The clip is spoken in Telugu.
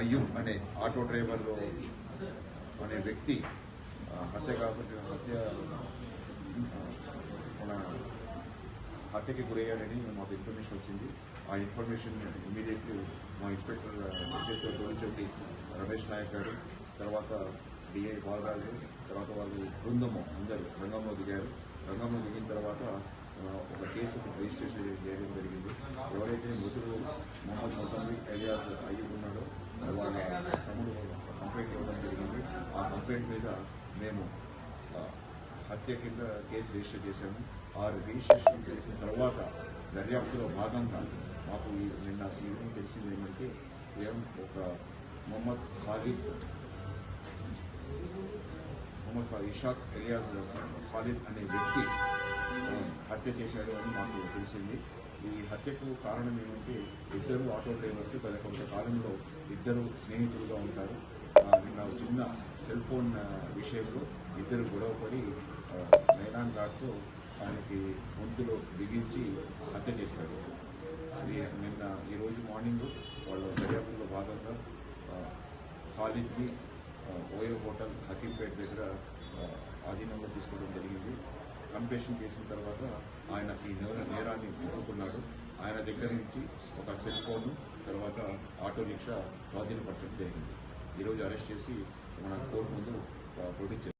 అయ్యూబ్ అనే ఆటో డ్రైవర్ అనే వ్యక్తి ఆ, హత్య కాకుండా హత్య మన హత్యకి గురయ్యాడని మాకు ఇన్ఫర్మేషన్ వచ్చింది. ఆ ఇన్ఫర్మేషన్ ఇమీడియట్లీ మా ఇన్స్పెక్టర్ ఎస్ఎస్ఓ తోలిచోటి రమేష్ నాయక్ గారు తర్వాత డిఐ బాలరాజు తర్వాత వాళ్ళు బృందము అందరూ రంగంలో దిగారు. రంగంలో దిగిన తర్వాత ఒక కేసు రిజిస్ట్రేషన్ చేయడం జరిగింది. ఎవరైతే మృతుడు మొహమ్మద్ మొజంబి ఎలియాస్ అయ్యూ ఉన్నాడో వాళ్ళ తమ్ముడు కంప్లైంట్ ఇవ్వడం జరిగింది ఆ కంప్లైంట్ మీద మేము హత్య కింద కేసు రిజిస్టర్ చేశాము. ఆ రిజిస్ట్రేషన్ చేసిన తర్వాత దర్యాప్తులో భాగంగా మాకు ఈ- నిన్న ఈవినింగ్ తెలిసింది ఏమంటే ఏం ఒక మొహమ్మద్ ఖాలిద్ మొహమ్మద్ ఖా- ఇషాక్ ఎలియాజ్ ఖాలిద్ అనే వ్యక్తి హత్య చేశాడు అని మాకు తెలిసింది. ఈ హత్యకు కారణం ఏమంటే ఇద్దరు ఆటో డ్రైవర్స్ గత కొంతకాలంలో ఇద్దరు స్నేహితులుగా ఉంటారు. నిన్న చిన్న సెల్ ఫోన్ విషయంలో ఇద్దరు గొడవపడి ఆ, నైలాన్ ఆయనకి గొంతులో బిగించి హత్య చేశారు. నిన్న ఈరోజు మార్నింగ్ వాళ్ళ దర్యాప్తులో భాగంగా ఖాలిద్ని ఓయో హోటల్ హకీంపేట్ దగ్గర ఆధీనంలో తీసుకోవడం జరిగింది. కన్ఫెషన్ చేసిన తర్వాత ఆయన ఈ నేరాన్ని ఎదుర్కొన్నాడు. ఆయన దగ్గర నుంచి ఒక సెల్ ఫోను తర్వాత ఆటో రిక్షా స్వాధీనపరచడం జరిగింది. ఈరోజు అరెస్ట్ చేసి మన కోర్టు ముందు ఆ, ప్రొడ్యూస్ చేశారు